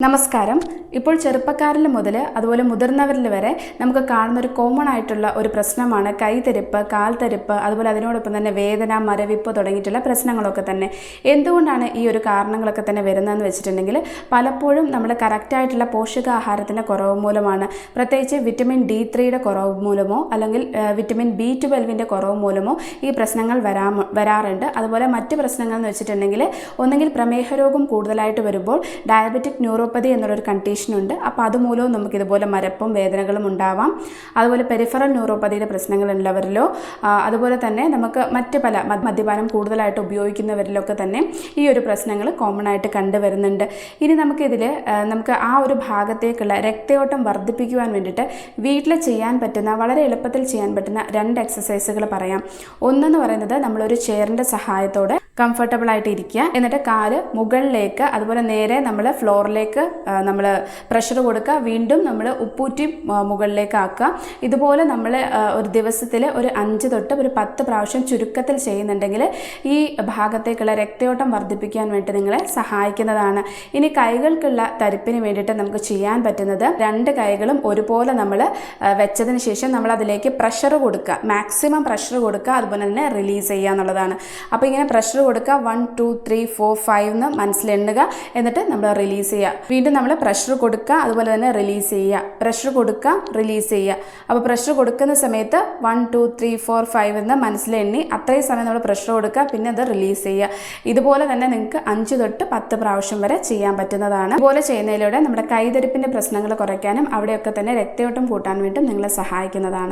നമസ്കാരം. ഇപ്പോൾ ചെറുപ്പക്കാരിൽ മുതൽ അതുപോലെ മുതിർന്നവരിൽ വരെ നമുക്ക് കാണുന്ന ഒരു കോമൺ ആയിട്ടുള്ള ഒരു പ്രശ്നമാണ് കൈതെരിപ്പ് കാൽത്തെരിപ്പ് അതുപോലെ അതിനോടൊപ്പം തന്നെ വേദന മരവിപ്പ് തുടങ്ങിയിട്ടുള്ള പ്രശ്നങ്ങളൊക്കെ തന്നെ. എന്തുകൊണ്ടാണ് ഈ ഒരു കാരണങ്ങളൊക്കെ തന്നെ വരുന്നതെന്ന് വെച്ചിട്ടുണ്ടെങ്കിൽ പലപ്പോഴും നമ്മൾ കറക്റ്റായിട്ടുള്ള പോഷകാഹാരത്തിന്റെ കുറവ് മൂലമാണ്. പ്രത്യേകിച്ച് വിറ്റമിൻ ഡി ത്രീയുടെ കുറവ് മൂലമോ അല്ലെങ്കിൽ വിറ്റമിൻ ബി ട്വൽവിന്റെ കുറവ് മൂലമോ ഈ പ്രശ്നങ്ങൾ വരാ വരാറുണ്ട്. അതുപോലെ മറ്റ് പ്രശ്നങ്ങൾ എന്ന് വെച്ചിട്ടുണ്ടെങ്കിൽ ഒന്നെങ്കിൽ പ്രമേഹ രോഗം കൂടുതലായിട്ട് വരുമ്പോൾ ഡയബറ്റിക് ന്യൂറോപ്പതി എന്നുള്ളൊരു കണ്ടീഷനുണ്ട് അപ്പോൾ അതുമൂലവും നമുക്ക് ഇതുപോലെ മരപ്പും വേദനകളും ഉണ്ടാവാം. അതുപോലെ പെരിഫറൽ ന്യൂറോപ്പതിയുടെ പ്രശ്നങ്ങളുള്ളവരിലോ അതുപോലെ തന്നെ നമുക്ക് മറ്റ് പല മദ്യപാനം കൂടുതലായിട്ട് ഉപയോഗിക്കുന്നവരിലൊക്കെ തന്നെ ഈ ഒരു പ്രശ്നങ്ങൾ കോമൺ ആയിട്ട് കണ്ടുവരുന്നുണ്ട്. ഇനി നമുക്കിതിൽ നമുക്ക് ആ ഒരു ഭാഗത്തേക്കുള്ള രക്തയോട്ടം വർദ്ധിപ്പിക്കുവാൻ വേണ്ടിയിട്ട് വീട്ടിൽ ചെയ്യാൻ പറ്റുന്ന വളരെ എളുപ്പത്തിൽ ചെയ്യാൻ പറ്റുന്ന രണ്ട് എക്സസൈസുകൾ പറയാം. ഒന്നെന്ന് പറയുന്നത് നമ്മളൊരു ചെയറിന്റെ സഹായത്തോടെ കംഫർട്ടബിൾ ആയിട്ട് ഇരിക്കുക. എന്നിട്ട് കാൽ മുകളിലേക്ക് അതുപോലെ നേരെ നമ്മൾ ഫ്ലോറിലേക്ക് നമ്മൾ പ്രഷർ കൊടുക്കുക. വീണ്ടും നമ്മൾ ഉപ്പൂറ്റി മുകളിലേക്ക് ആക്കുക. ഇതുപോലെ നമ്മൾ ഒരു ദിവസത്തിൽ ഒരു അഞ്ച് തൊട്ട് ഒരു പത്ത് പ്രാവശ്യം ചുരുക്കത്തിൽ ചെയ്യുന്നുണ്ടെങ്കിൽ ഈ ഭാഗത്തേക്കുള്ള രക്തയോട്ടം വർദ്ധിപ്പിക്കാൻ വേണ്ടി നിങ്ങളെ സഹായിക്കുന്നതാണ്. ഇനി കൈകൾക്കുള്ള തരിപ്പിന് വേണ്ടിയിട്ട് നമുക്ക് ചെയ്യാൻ പറ്റുന്നത് രണ്ട് കൈകളും ഒരുപോലെ നമ്മൾ വെച്ചതിന് ശേഷം നമ്മൾ അതിലേക്ക് പ്രഷർ കൊടുക്കുക. മാക്സിമം പ്രഷർ കൊടുക്കുക. അതുപോലെ തന്നെ റിലീസ് ചെയ്യുക എന്നുള്ളതാണ്. അപ്പോൾ ഇങ്ങനെ പ്രഷർ കൊടുക്കുക one two three four five എന്ന് മനസ്സിലെണ്ണുക എന്നിട്ട് നമ്മൾ റിലീസ് ചെയ്യുക. വീണ്ടും നമ്മൾ പ്രഷർ കൊടുക്കുക അതുപോലെ തന്നെ റിലീസ് ചെയ്യുക. പ്രഷർ കൊടുക്കുക റിലീസ് ചെയ്യുക. അപ്പോൾ പ്രഷർ കൊടുക്കുന്ന സമയത്ത് one two three four five എന്ന് മനസ്സിലെണ്ണി അത്രയും സമയം നമ്മൾ പ്രഷർ കൊടുക്കുക പിന്നെ അത് റിലീസ് ചെയ്യുക. ഇതുപോലെ തന്നെ നിങ്ങൾക്ക് അഞ്ച് തൊട്ട് പത്ത് പ്രാവശ്യം വരെ ചെയ്യാൻ പറ്റുന്നതാണ്. ഇതുപോലെ ചെയ്യുന്നതിലൂടെ നമ്മുടെ കൈതരിപ്പിന്റെ പ്രശ്നങ്ങൾ കുറയ്ക്കാനും അവിടെയൊക്കെ തന്നെ രക്തയോട്ടം കൂട്ടാൻ വേണ്ടി നിങ്ങളെ സഹായിക്കുന്നതാണ്.